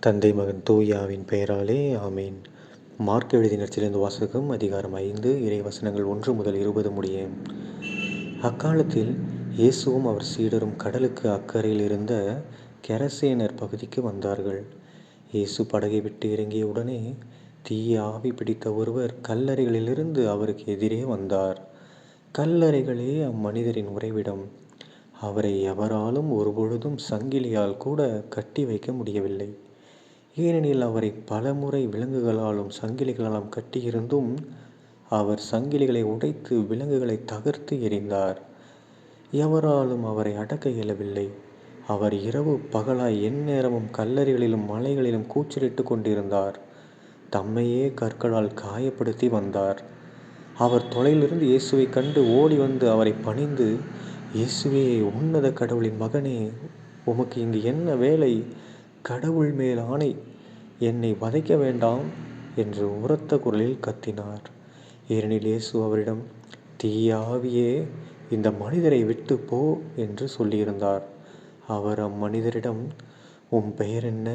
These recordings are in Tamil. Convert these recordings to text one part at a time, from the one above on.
தந்தை மகன் தூயாவின் பெயராலே ஆமீன். மார்க் எழுதின நற்சிலிருந்து வாசகம் அதிகாரம் ஐந்து இறை வசனங்கள் ஒன்று முதல் இருபது முடிய. அக்காலத்தில் இயேசுவும் அவர் சீடரும் கடலுக்கு அக்கறையில் இருந்த கெரசேனர் பகுதிக்கு வந்தார்கள். இயேசு படகை விட்டு இறங்கிய உடனே தீய ஆவி பிடித்த ஒருவர் கல்லறைகளிலிருந்து அவருக்கு எதிரே வந்தார். கல்லறைகளே அம்மனிதரின் உறைவிடம். அவரை எவராலும் ஒருபொழுதும் சங்கிலியால் கூட கட்டி வைக்க முடியவில்லை. ஏனெனில் அவரை பலமுறை விலங்குகளாலும் சங்கிலிகளாலும் கட்டியிருந்தும் அவர் சங்கிலிகளை உடைத்து விலங்குகளை தகர்த்து எறிந்தார். எவராலும் அவரை அடக்க இயலவில்லை. அவர் இரவு பகலாய் எந்நேரமும் கல்லறைகளிலும் மலைகளிலும் கூச்சலிட்டு கொண்டிருந்தார். தம்மையே கற்களால் காயப்படுத்தி வந்தார். அவர் தொலையிலிருந்து இயேசுவை கண்டு ஓடி வந்து அவரை பணிந்து இயேசுவே உன்னத கடவுளின் மகனே உமக்கு இங்கு என்ன வேலை? கடவுள் மேல் ஆணை என்னை வதைக்க வேண்டாம் என்று உரத்த குரலில் கத்தினார். ஏனெனில் இயேசு அவரிடம் தீயாவியே இந்த மனிதரை விட்டு போ என்று சொல்லியிருந்தார். அவர் அம்மனிதரிடம் உன் பெயர் என்ன?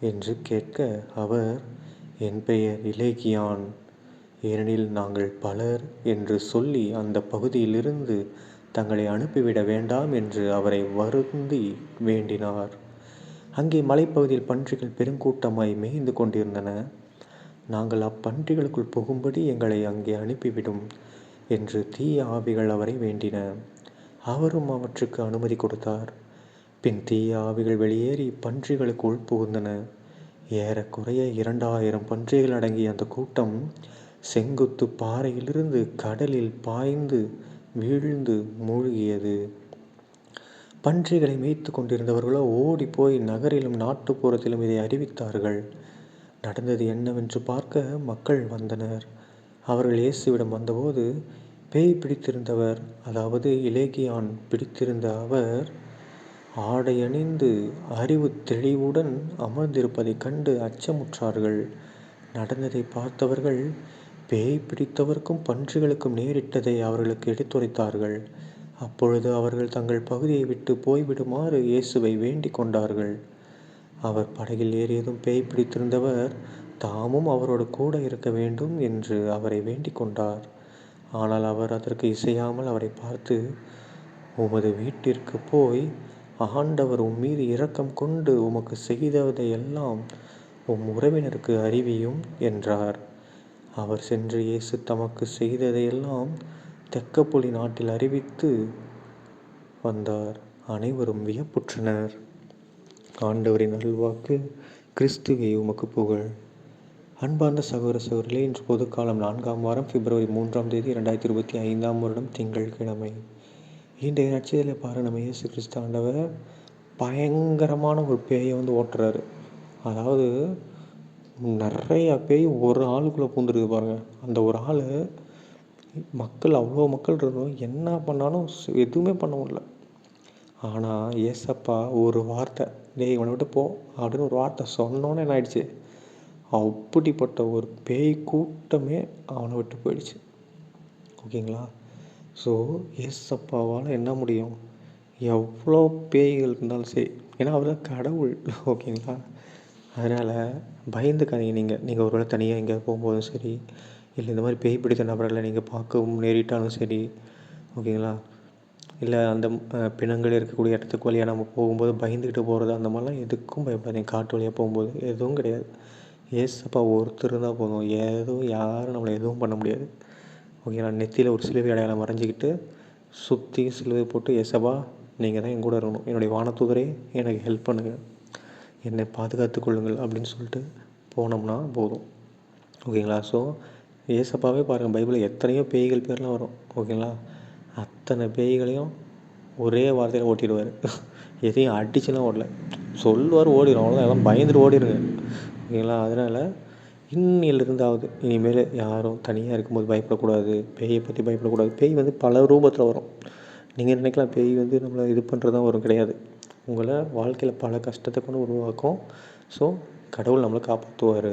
என்று கேட்க அவர் என் பெயர் இலேகியான் ஏனெனில் நாங்கள் பலர் என்று சொல்லி அந்த பகுதியிலிருந்து தங்களை அனுப்பிவிட வேண்டாம் என்று அவரை வருந்தி வேண்டினார். அங்கே மலைப்பகுதியில் பன்றிகள் பெருங்கூட்டமாய் மேய்ந்து கொண்டிருந்தன. நாங்கள் அப்பன்றிகளுக்குள் புகும்படி எங்களை அங்கே அனுப்பிவிடும் என்று தீய ஆவிகள் அவரை வேண்டின. அவரும் அவற்றுக்கு அனுமதி கொடுத்தார். பின் தீய ஆவிகள் வெளியேறி பன்றிகளுக்குள் புகுந்தன. ஏறக்குறைய இரண்டாயிரம் பன்றிகள் அடங்கிய அந்த கூட்டம் செங்குத்து பாறையிலிருந்து கடலில் பாய்ந்து வீழ்ந்து மூழ்கியது. பன்றிகளை மேய்த்து கொண்டிருந்தவர்களோ ஓடிப்போய் நகரிலும் நாட்டுப்புறத்திலும் இதை அறிவித்தார்கள். நடந்தது என்னவென்று பார்க்க மக்கள் வந்தனர். அவர்கள் இயேசுவிடம் வந்தபோது பேய் பிடித்திருந்தவர் அதாவது இலேகியான் பிடித்திருந்த அவர் ஆடை அணிந்து அறிவு தெளிவுடன் அமர்ந்திருப்பதைக் கண்டு அச்சமுற்றார்கள். நடந்ததை பார்த்தவர்கள் பேய் பிடித்தவருக்கும் பன்றிகளுக்கும் நேரிட்டதை அவர்களுக்கு எடுத்துரைத்தார்கள். அப்பொழுது அவர்கள் தங்கள் பகுதியை விட்டு போய்விடுமாறு இயேசுவை வேண்டிக் கொண்டார்கள். அவர் படகில் ஏறியதும் பேய் பிடித்திருந்தவர் தாமும் அவரோடு கூட இருக்க வேண்டும் என்று அவரை வேண்டிக் கொண்டார். ஆனால் அவர் அதற்கு இசையாமல் அவரை பார்த்து உமது வீட்டிற்கு போய் ஆண்டவர் உன் மீது இரக்கம் கொண்டு உமக்கு செய்ததையெல்லாம் உம் உறவினருக்கு அறிவியும் என்றார். அவர் சென்று இயேசு தமக்கு செய்ததையெல்லாம் தெக்கப்பொலி நாட்டில் அறிவித்து வந்தார். அனைவரும் வியப்புற்றனர். ஆண்டவரின் நல்வாக்கு கிறிஸ்துவே உமக்கு புகழ். அன்பார்ந்த சகோதர சகோதரிகளே இன்று பொதுக்காலம் நான்காம் வாரம் பிப்ரவரி மூன்றாம் தேதி இரண்டாயிரத்தி இருபத்தி ஐந்தாம் வருடம் திங்கள் கிழமை இன்றைய நட்சத்திரத்தில் பாரு நம்ம இயேசு கிறிஸ்து ஆண்டவர் பயங்கரமான ஒரு பேயை வந்து ஓட்டுறாரு. அதாவது நிறைய பேய் ஒரு ஆளுக்குள்ளே பூந்துருக்கு பாருங்கள் அந்த ஒரு ஆள் மக்கள் அவ்வளோ மக்கள் இருந்தோம். என்ன பண்ணாலும் எதுவுமே பண்ண முடியல. ஆனால் ஏசப்பா ஒரு வார்த்தை டேய் இவனை விட்டு போ அப்படின்னு ஒரு வார்த்தை சொன்னோன்னே என்ன ஆயிடுச்சு? அப்படிப்பட்ட ஒரு பேய் கூட்டமே அவனை விட்டு போயிடுச்சு. ஓகேங்களா? ஸோ ஏசப்பாவால் என்ன முடியும்? எவ்வளோ பேய்கள் இருந்தாலும் சரி. ஏன்னா அவர் தான் கடவுள். ஓகேங்களா? அதனால் பயந்துக்காதீங்க நீங்கள் நீங்கள் ஒரு வேளை தனியாக எங்கேயாவது போகும்போதும் சரி இல்லை இந்த மாதிரி பேய் பிடித்த நபர்களை நீங்கள் பார்க்கவும் நேரிட்டாலும் சரி ஓகேங்களா? இல்லை அந்த பிணங்கள் இருக்கக்கூடிய இடத்துக்கு வழியாக நம்ம போகும்போது பயந்துக்கிட்டு போகிறது அந்த மாதிரிலாம் எதுக்கும் பயப்படாதீங்க. காட்டு வழியாக போகும்போது எதுவும் கிடையாது. ஏசப்பா ஒருத்தர் இருந்தால் போதும். எதுவும் யாரும் நம்மளை எதுவும் பண்ண முடியாது. ஓகேங்களா? நெத்தியில் ஒரு சிலுவை அடையாளம் வரைஞ்சிக்கிட்டு சுற்றி சிலுவை போட்டு ஏசப்பா நீங்கள் தான் என் கூட இருக்கணும். என்னுடைய வானத்தூதரே எனக்கு ஹெல்ப் பண்ணுங்கள் என்னை பாதுகாத்து கொள்ளுங்கள். அப்படின்னு சொல்லிட்டு போனோம்னா போதும். ஓகேங்களா? ஸோ ஏசப்பாவே பாருங்கள் பைபிளில் எத்தனையோ பேய்கள் பேர்லாம் வரும். ஓகேங்களா? அத்தனை பேய்களையும் ஒரே வார்த்தையில் ஓட்டிடுவார். எதையும் அடிச்சுலாம் ஓடல. சொல்லுவார் ஓடிடும் அவ்வளோதான் எல்லாம் பயந்துட்டு ஓடிடுங்க ஓகேங்களா? அதனால் இன்னிலிருந்தாவது இனிமேல் யாரும் தனியாக இருக்கும்போது பயப்படக்கூடாது. பேயை பற்றி பயப்படக்கூடாது. பேய் வந்து பல ரூபத்தில் வரும். நீங்கள் நினைக்கலாம் பேய் வந்து நம்மளை இது பண்ணுறது தான் வரும். கிடையாது. உங்களை வாழ்க்கையில் பல கஷ்டத்தை கொண்டு உருவாக்கும். ஸோ கடவுள் நம்மளை காப்பாற்றுவார்